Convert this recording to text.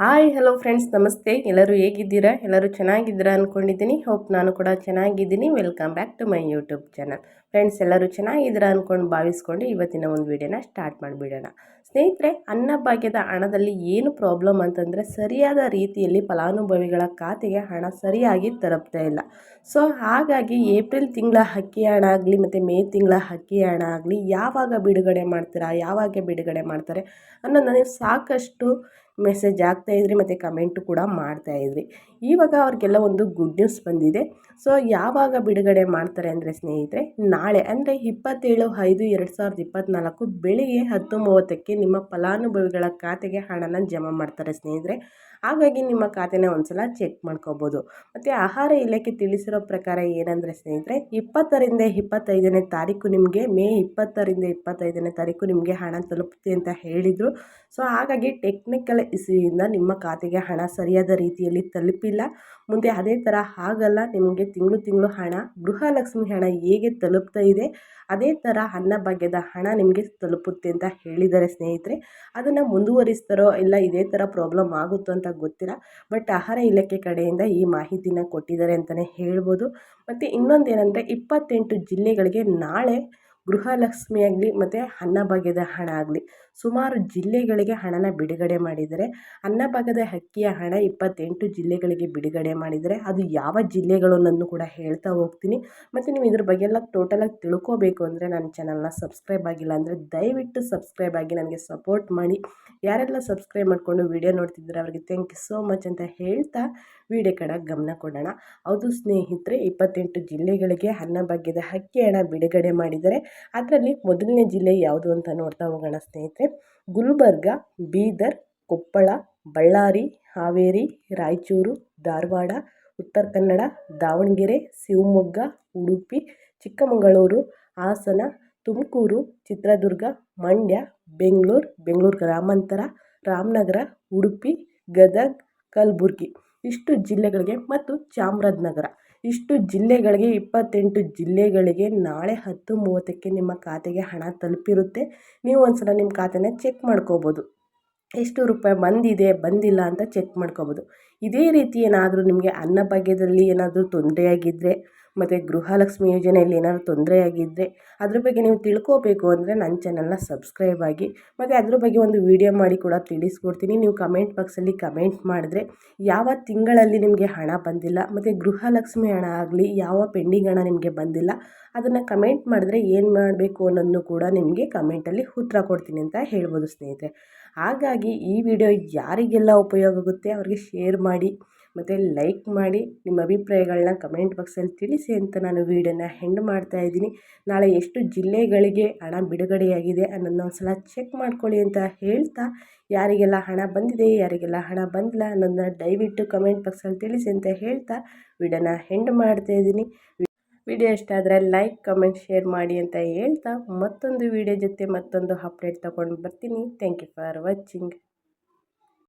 Hi hello friends ನಮಸ್ತೆ. ಎಲ್ಲರೂ ಹೇಗಿದ್ದೀರಾ? ಎಲ್ಲರೂ ಚೆನ್ನಾಗಿದ್ದೀರಾ ಅಂದ್ಕೊಂಡಿದ್ದೀನಿ ಹೋಪ್ ನಾನು ಕೂಡ ಚೆನ್ನಾಗಿದ್ದೀನಿ. Welcome back to my YouTube channel friends ಎಲ್ಲರೂ ಚೆನ್ನಾಗಿದ್ದೀರಾ ಅಂದ್ಕೊಂಡು ಭಾವಿಸ್ಕೊಂಡು ಇವತ್ತಿನ ಒಂದು ವಿಡಿಯೋನ ಸ್ಟಾರ್ಟ್ ಮಾಡಿಬಿಡೋಣ. ಸ್ನೇಹಿತರೆ ಅನ್ನಭಾಗ್ಯದ ಹಣದಲ್ಲಿ ಏನು ಪ್ರಾಬ್ಲಮ್ ಅಂತಂದರೆ ಸರಿಯಾದ ರೀತಿಯಲ್ಲಿ ಫಲಾನುಭವಿಗಳ ಖಾತೆಗೆ ಹಣ ಸರಿಯಾಗಿ ತಲುಪ್ತಾ ಇಲ್ಲ. ಸೊ ಹಾಗಾಗಿ ಏಪ್ರಿಲ್ ತಿಂಗಳ ಅಕ್ಕಿ ಹಣ ಆಗಲಿ ಮತ್ತು ಮೇ ತಿಂಗಳ ಅಕ್ಕಿ ಹಣ ಆಗಲಿ ಯಾವಾಗ ಬಿಡುಗಡೆ ಮಾಡ್ತೀರಾ? ಯಾವಾಗ ಬಿಡುಗಡೆ ಮಾಡ್ತಾರೆ? ಅನ್ನೋದು ನನಗೆ ಸಾಕಷ್ಟು ಮೆಸೇಜ್ ಆಗ್ತಾಯಿದ್ರಿ ಮತ್ತು ಕಮೆಂಟು ಕೂಡ ಮಾಡ್ತಾಯಿದ್ರಿ ಇವಾಗ ಅವ್ರಿಗೆಲ್ಲ ಒಂದು ಗುಡ್ ನ್ಯೂಸ್ ಬಂದಿದೆ. ಸೊ ಯಾವಾಗ ಬಿಡುಗಡೆ ಮಾಡ್ತಾರೆ ಅಂದರೆ ಸ್ನೇಹಿತರೆ, ನಾಳೆ ಅಂದರೆ ಇಪ್ಪತ್ತೇಳು ಐದು ಎರಡು ಸಾವಿರದ ಇಪ್ಪತ್ತ್ನಾಲ್ಕು ಬೆಳಿಗ್ಗೆ ಹತ್ತು ಮೂವತ್ತಕ್ಕೆ ನಿಮ್ಮ ಫಲಾನುಭವಿಗಳ ಖಾತೆಗೆ ಹಣನ ಜಮಾ ಮಾಡ್ತಾರೆ ಸ್ನೇಹಿತರೆ. ಹಾಗಾಗಿ ನಿಮ್ಮ ಖಾತೆನ ಒಂದ್ಸಲ ಚೆಕ್ ಮಾಡ್ಕೋಬೋದು. ಮತ್ತು ಆಹಾರ ಇಲಾಖೆ ತಿಳಿಸಿರೋ ಪ್ರಕಾರ ಏನಂದರೆ ಸ್ನೇಹಿತರೆ, ಇಪ್ಪತ್ತರಿಂದ ಇಪ್ಪತ್ತೈದನೇ ತಾರೀಕು ನಿಮಗೆ, ಮೇ ಇಪ್ಪತ್ತರಿಂದ ಇಪ್ಪತ್ತೈದನೇ ತಾರೀಕು ನಿಮಗೆ ಹಣ ತಲುಪುತ್ತೆ ಅಂತ ಹೇಳಿದರು. ಸೊ ಹಾಗಾಗಿ ಟೆಕ್ನಿಕಲ್ ಇಸ್ಯೂಯಿಂದ ನಿಮ್ಮ ಖಾತೆಗೆ ಹಣ ಸರಿಯಾದ ರೀತಿಯಲ್ಲಿ ತಲುಪಿಲ್ಲ. ಮುಂದೆ ಅದೇ ಥರ ಆಗಲ್ಲ ನಿಮಗೆ ತಿಂಗಳು ತಿಂಗಳು ಹಣ, ಗೃಹಲಕ್ಷ್ಮಿ ಹಣ ಹೇಗೆ ತಲುಪ್ತಾ ಇದೆ, ಅದೇ ಥರ ಅನ್ನಭಾಗ್ಯದ ಹಣ ನಿಮಗೆ ತಲುಪುತ್ತೆ ಅಂತ ಹೇಳಿದ್ದಾರೆ ಸ್ನೇಹಿತರೆ. ಅದನ್ನು ಮುಂದುವರಿಸ್ತಾರೋ ಇಲ್ಲ ಇದೇ ಥರ ಪ್ರಾಬ್ಲಮ್ ಆಗುತ್ತೋ ಅಂತ ಗೊತ್ತಿಲ್ಲ. ಬಟ್ ಆಹಾರ ಇಲಾಖೆ ಕಡೆಯಿಂದ ಈ ಮಾಹಿತಿನ ಕೊಟ್ಟಿದ್ದಾರೆ ಅಂತಲೇ ಹೇಳ್ಬೋದು. ಮತ್ತು ಇನ್ನೊಂದು ಏನಂದರೆ ಇಪ್ಪತ್ತೆಂಟು ಜಿಲ್ಲೆಗಳಿಗೆ ನಾಳೆ ಗೃಹಲಕ್ಷ್ಮಿ ಆಗಲಿ ಮತ್ತು ಅನ್ನಭಾಗ್ಯದ ಹಣ ಆಗಲಿ, ಸುಮಾರು ಜಿಲ್ಲೆಗಳಿಗೆ ಹಣನ ಬಿಡುಗಡೆ ಮಾಡಿದ್ದಾರೆ ಅನ್ನಭಾಗ್ಯದ ಹಕ್ಕಿಯ ಹಣ ಇಪ್ಪತ್ತೆಂಟು ಜಿಲ್ಲೆಗಳಿಗೆ ಬಿಡುಗಡೆ ಮಾಡಿದರೆ ಅದು ಯಾವ ಜಿಲ್ಲೆಗಳು ಅನ್ನೋದನ್ನು ಕೂಡ ಹೇಳ್ತಾ ಹೋಗ್ತೀನಿ. ಮತ್ತು ನೀವು ಇದ್ರ ಬಗ್ಗೆ ಎಲ್ಲ ಟೋಟಲಾಗಿ ತಿಳ್ಕೋಬೇಕು ಅಂದರೆ ನನ್ನ ಚಾನಲ್ನ ಸಬ್ಸ್ಕ್ರೈಬ್ ಆಗಿಲ್ಲ ಅಂದರೆ ದಯವಿಟ್ಟು ಸಬ್ಸ್ಕ್ರೈಬ್ ಆಗಿ ನನಗೆ ಸಪೋರ್ಟ್ ಮಾಡಿ. ಯಾರೆಲ್ಲ ಸಬ್ಸ್ಕ್ರೈಬ್ ಮಾಡಿಕೊಂಡು ವಿಡಿಯೋ ನೋಡ್ತಿದ್ದಾರೆ ಅವರಿಗೆ ಥ್ಯಾಂಕ್ ಯು ಸೋ ಮಚ್ ಅಂತ ಹೇಳ್ತಾ ವಿಡಿಯೋ ಕಡೆ ಗಮನ ಕೊಡೋಣ. ಹೌದು ಸ್ನೇಹಿತರೆ, ಇಪ್ಪತ್ತೆಂಟು ಜಿಲ್ಲೆಗಳಿಗೆ ಅನ್ನಭಾಗ್ಯದ ಹಕ್ಕಿ ಹಣ ಬಿಡುಗಡೆ ಮಾಡಿದರೆ ಅದರಲ್ಲಿ ಮೊದಲನೇ ಜಿಲ್ಲೆ ಯಾವುದು ಅಂತ ನೋಡ್ತಾ ಹೋಗೋಣ ಸ್ನೇಹಿತರೆ. ಗುಲ್ಬರ್ಗ, ಬೀದರ್, ಕೊಪ್ಪಳ, ಬಳ್ಳಾರಿ, ಹಾವೇರಿ, ರಾಯಚೂರು, ಧಾರವಾಡ, ಉತ್ತರ ಕನ್ನಡ, ದಾವಣಗೆರೆ, ಶಿವಮೊಗ್ಗ, ಉಡುಪಿ, ಚಿಕ್ಕಮಗಳೂರು, ಹಾಸನ, ತುಮಕೂರು, ಚಿತ್ರದುರ್ಗ, ಮಂಡ್ಯ, ಬೆಂಗಳೂರು ಬೆಂಗಳೂರು ಗ್ರಾಮಾಂತರ, ರಾಮನಗರ, ಉಡುಪಿ, ಗದಗ, ಕಲಬುರ್ಗಿ. ಇಷ್ಟು ಜಿಲ್ಲೆಗಳಿಗೆ ಮತ್ತು ಚಾಮರಾಜನಗರ. ಇಷ್ಟು ಜಿಲ್ಲೆಗಳಿಗೆ, ಇಪ್ಪತ್ತೆಂಟು ಜಿಲ್ಲೆಗಳಿಗೆ ನಾಳೆ ಹತ್ತು ಮೂವತ್ತಕ್ಕೆ ನಿಮ್ಮ ಖಾತೆಗೆ ಹಣ ತಲುಪಿರುತ್ತೆ. ನೀವು ಒಂದು ಸಲ ನಿಮ್ಮ ಖಾತೆನ ಚೆಕ್ ಮಾಡ್ಕೋಬೋದು. ಎಷ್ಟು ರೂಪಾಯಿ ಬಂದಿದೆ, ಬಂದಿಲ್ಲ ಅಂತ ಚೆಕ್ ಮಾಡ್ಕೋಬೋದು. ಇದೇ ರೀತಿ ಏನಾದರೂ ನಿಮಗೆ ಅನ್ನಭಾಗ್ಯದಲ್ಲಿ ಏನಾದರೂ ತೊಂದರೆಯಾಗಿದ್ದರೆ ಮತ್ತು ಗೃಹಲಕ್ಷ್ಮಿ ಯೋಜನೆಯಲ್ಲಿ ಏನಾದರೂ ತೊಂದರೆ ಆಗಿದ್ದರೆ ಅದ್ರ ಬಗ್ಗೆ ನೀವು ತಿಳ್ಕೋಬೇಕು ಅಂದರೆ ನನ್ನ ಚಾನಲ್ನ ಸಬ್ಸ್ಕ್ರೈಬ್ ಆಗಿ ಮತ್ತು ಅದ್ರ ಬಗ್ಗೆ ಒಂದು ವೀಡಿಯೋ ಮಾಡಿ ಕೂಡ ತಿಳಿಸ್ಕೊಡ್ತೀನಿ. ನೀವು ಕಮೆಂಟ್ ಬಾಕ್ಸಲ್ಲಿ ಕಮೆಂಟ್ ಮಾಡಿದ್ರೆ ಯಾವ ತಿಂಗಳಲ್ಲಿ ನಿಮಗೆ ಹಣ ಬಂದಿಲ್ಲ, ಮತ್ತು ಗೃಹಲಕ್ಷ್ಮಿ ಹಣ ಆಗಲಿ ಯಾವ ಪೆಂಡಿಂಗ್ ಹಣ ನಿಮಗೆ ಬಂದಿಲ್ಲ, ಅದನ್ನು ಕಮೆಂಟ್ ಮಾಡಿದ್ರೆ ಏನು ಮಾಡಬೇಕು ಅನ್ನೋದನ್ನು ಕೂಡ ನಿಮಗೆ ಕಮೆಂಟಲ್ಲಿ ಉತ್ತರ ಕೊಡ್ತೀನಿ ಅಂತ ಹೇಳ್ಬೋದು ಸ್ನೇಹಿತರೆ. ಹಾಗಾಗಿ ಈ ವಿಡಿಯೋ ಯಾರಿಗೆಲ್ಲ ಉಪಯೋಗ ಆಗುತ್ತೆ ಅವ್ರಿಗೆ ಶೇರ್ ಮಾಡಿ. ಮತ್ತು ಲೈಕ್ ಮಾಡಿ ನಿಮ್ಮ ಅಭಿಪ್ರಾಯಗಳನ್ನ ಕಮೆಂಟ್ ಬಾಕ್ಸಲ್ಲಿ ತಿಳಿಸಿ ಅಂತ ನಾನು ವೀಡಿಯೋನ ಹೆಂಡ್ ಮಾಡ್ತಾ ಇದ್ದೀನಿ. ನಾಳೆ ಎಷ್ಟು ಜಿಲ್ಲೆಗಳಿಗೆ ಹಣ ಬಿಡುಗಡೆಯಾಗಿದೆ ಅನ್ನೋದನ್ನ ಒಂದು ಸಲ ಚೆಕ್ ಮಾಡ್ಕೊಳ್ಳಿ ಅಂತ ಹೇಳ್ತಾ, ಯಾರಿಗೆಲ್ಲ ಹಣ ಬಂದಿದೆ, ಯಾರಿಗೆಲ್ಲ ಹಣ ಬಂದಿಲ್ಲ ಅನ್ನೋದನ್ನ ದಯವಿಟ್ಟು ಕಮೆಂಟ್ ಬಾಕ್ಸಲ್ಲಿ ತಿಳಿಸಿ ಅಂತ ಹೇಳ್ತಾ ವೀಡಿಯೋನ ಹೆಂಡ್ ಮಾಡ್ತಾ ಇದ್ದೀನಿ. ವಿಡಿಯೋ ಇಷ್ಟ ಆದರೆ ಲೈಕ್ ಕಮೆಂಟ್ ಶೇರ್ ಮಾಡಿ ಅಂತ ಹೇಳ್ತಾ, ಮತ್ತೊಂದು ವಿಡಿಯೋ ಜೊತೆ ಮತ್ತೊಂದು ಅಪ್ಡೇಟ್ ತೊಗೊಂಡು ಬರ್ತೀನಿ. Thank you for watching